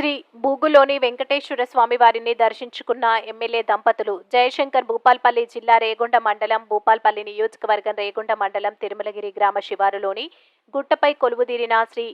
శ్రీ బూగులోని వెంకటేశ్వర స్వామి వారిని దర్శించుకున్న ఎమ్మెల్యే దంపతులు జయశంకర్ భూపాల్పల్లి జిల్లా రేగొండ మండలం భూపాల్పల్లి నియోజకవర్గం రేగొండ మండలం తిరుమలగిరి గ్రామ శివారులోని గుట్టపై కొలువుదీరిన శ్రీ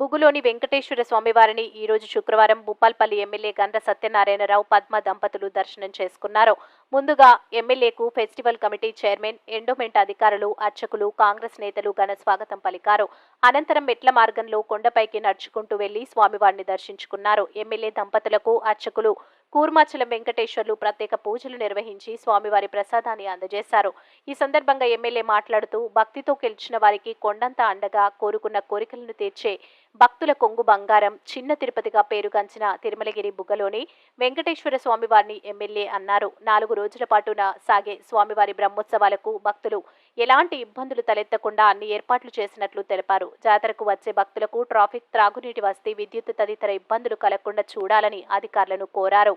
బుగులోని వెంకటేశ్వర స్వామివారిని ఈ రోజు శుక్రవారం భూపాల్పల్లి ఎమ్మెల్యే గండ్ర సత్యనారాయణరావు పద్మ దంపతులు దర్శనం చేసుకున్నారు. ముందుగా ఎమ్మెల్యేకు ఫెస్టివల్ కమిటీ చైర్మన్ ఎండోమెంట్ అధికారులు అర్చకులు కాంగ్రెస్ నేతలు ఘన స్వాగతం పలికారు. అనంతరం మెట్ల మార్గంలో కొండపైకి నడుచుకుంటూ వెళ్ళి స్వామివారిని దర్శించుకున్నారు. ఎమ్మెల్యే దంపతులకు అర్చకులు కూర్మాచలం వెంకటేశ్వర్లు ప్రత్యేక పూజలు నిర్వహించి స్వామివారి ప్రసాదాన్ని అందజేశారు. ఈ సందర్భంగా ఎమ్మెల్యే మాట్లాడుతూ భక్తితో గెలిచిన వారికి కొండంత అండగా కోరుకున్న కోరికలను తీర్చే భక్తుల కొంగు బంగారం చిన్న తిరుపతిగా పేరుగాంచిన తిరుమలగిరి బుగ్గలోని వెంకటేశ్వర స్వామివారిని ఎమ్మెల్యే అన్నారు. నాలుగు రోజుల పాటున సాగే స్వామివారి బ్రహ్మోత్సవాలకు భక్తులు ఎలాంటి ఇబ్బందులు తలెత్తకుండా అన్ని ఏర్పాట్లు చేసినట్లు తెలిపారు. జాతరకు వచ్చే భక్తులకు ట్రాఫిక్ త్రాగునీటి వసతి విద్యుత్ తదితర ఇబ్బందులు కలగకుండా చూడాలని అధికారులను కోరారు.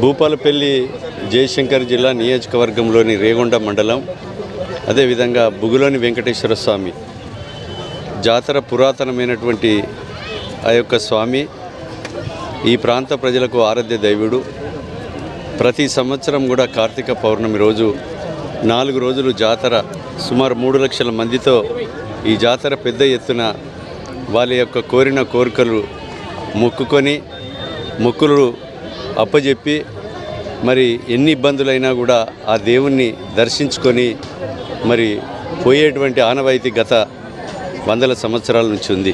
భూపాలపల్లి జయశంకర్ జిల్లా నియోజకవర్గంలోని రేగొండ మండలం అదేవిధంగా బుగులోని వెంకటేశ్వర స్వామి. జాతర పురాతనమైనటువంటి ఆ యొక్క స్వామి ఈ ప్రాంత ప్రజలకు ఆరాధ్య దైవుడు. ప్రతి సంవత్సరం కూడా కార్తీక పౌర్ణమి రోజు నాలుగు రోజులు జాతర సుమారు మూడు లక్షల మందితో ఈ జాతర పెద్ద ఎత్తున వాళ్ళ యొక్క కోరిన కోరికలు మొక్కుకొని మొక్కులు అప్పజెప్పి మరి ఎన్ని ఇబ్బందులైనా కూడా ఆ దేవుణ్ణి దర్శించుకొని మరి పోయేటువంటి ఆనవాయితీ గత వందల సంవత్సరాల నుంచి ఉంది.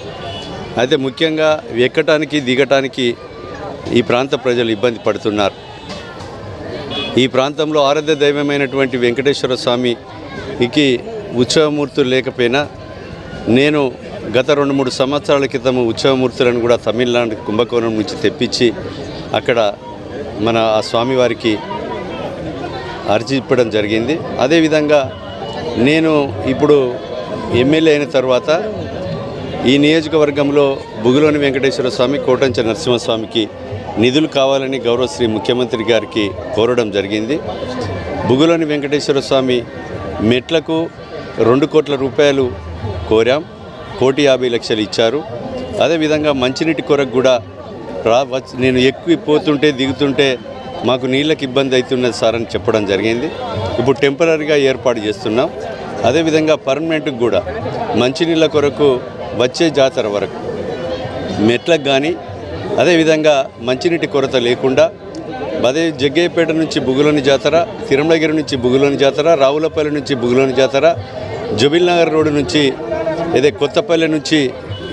అయితే ముఖ్యంగా ఎక్కటానికి దిగటానికి ఈ ప్రాంత ప్రజలు ఇబ్బంది పడుతున్నారు. ఈ ప్రాంతంలో ఆరాధ్య దైవమైనటువంటి వెంకటేశ్వర స్వామికి ఉత్సవమూర్తులు లేకపోయినా నేను గత రెండు మూడు సంవత్సరాల క్రితం ఉత్సవమూర్తులను కూడా తమిళనాడు కుంభకోణం నుంచి తెప్పించి అక్కడ మన ఆ స్వామివారికి అర్జిప్పడం జరిగింది. అదేవిధంగా నేను ఇప్పుడు ఎమ్మెల్యే అయిన తర్వాత ఈ నియోజకవర్గంలో బుగులోని వెంకటేశ్వర స్వామి కోటంచ నరసింహస్వామికి నిధులు కావాలని గౌరవశ్రీ ముఖ్యమంత్రి గారికి కోరడం జరిగింది. బుగులోని వెంకటేశ్వర స్వామి మెట్లకు రెండు కోట్ల రూపాయలు కోరాం. కోటి యాభై లక్షలు ఇచ్చారు. అదేవిధంగా మంచినీటి కొరకు కూడా రా వచ్చి నేను ఎక్కువ పోతుంటే దిగుతుంటే మాకు నీళ్ళకి ఇబ్బంది అవుతున్నది సార్ అని చెప్పడం జరిగింది. ఇప్పుడు టెంపరీగా ఏర్పాటు చేస్తున్నాం. అదేవిధంగా పర్మనెంట్కి కూడా మంచినీళ్ళ కొరకు వచ్చే జాతర వరకు మెట్లకు కానీ అదేవిధంగా మంచినీటి కొరత లేకుండా అదే జగ్గయ్యపేట నుంచి బుగులోని జాతర తిరుమలగిరి నుంచి బుగులోని జాతర రావులపల్లి నుంచి బుగులోని జాతర జుబిల్ నగర్ రోడ్డు నుంచి అదే కొత్తపల్లి నుంచి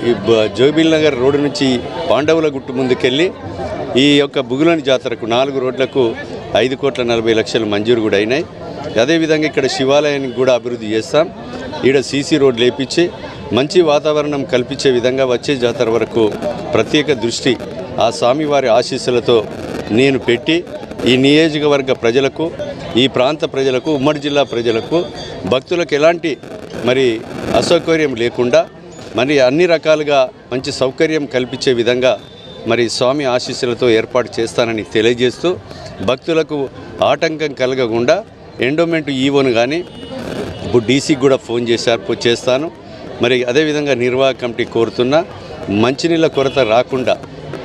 ఈ బ- జోబిల్ నగర్ రోడ్డు నుంచి పాండవుల గుట్టు ముందుకెళ్ళి ఈ యొక్క బుగులని జాతరకు నాలుగు రోడ్లకు ఐదు కోట్ల నలభై లక్షలు మంజూరు కూడా అయినాయి. అదేవిధంగా ఇక్కడ శివాలయానికి కూడా అభివృద్ధి చేస్తాం. ఈడ సీసీ రోడ్ లేపించి మంచి వాతావరణం కల్పించే విధంగా వచ్చే జాతర వరకు ప్రత్యేక దృష్టి ఆ స్వామివారి ఆశీస్సులతో నేను పెట్టి ఈ నియోజకవర్గ ప్రజలకు ఈ ప్రాంత ప్రజలకు ఉమ్మడి జిల్లా ప్రజలకు భక్తులకు ఎలాంటి మరి అసౌకర్యం లేకుండా మరి అన్ని రకాలుగా మంచి సౌకర్యం కల్పించే విధంగా మరి స్వామి ఆశీస్సులతో ఏర్పాటు చేస్తానని తెలియజేస్తూ భక్తులకు ఆటంకం కలగకుండా ఎండోమెంట్ ఈవోను కానీ ఇప్పుడు డీసీకి కూడా ఫోన్ చేశారు చేస్తాను. మరి అదేవిధంగా నిర్వాహక కమిటీ కోరుతున్నా మంచినీళ్ళ కొరత రాకుండా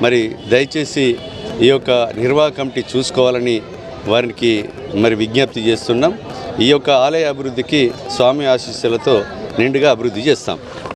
మరి దయచేసి ఈ యొక్క నిర్వాహక కమిటీ చూసుకోవాలని వారికి మరి విజ్ఞప్తి చేస్తున్నాం. ఈ యొక్క ఆలయ అభివృద్ధికి స్వామి ఆశీస్సులతో నిండుగా అభివృద్ధి చేస్తాం.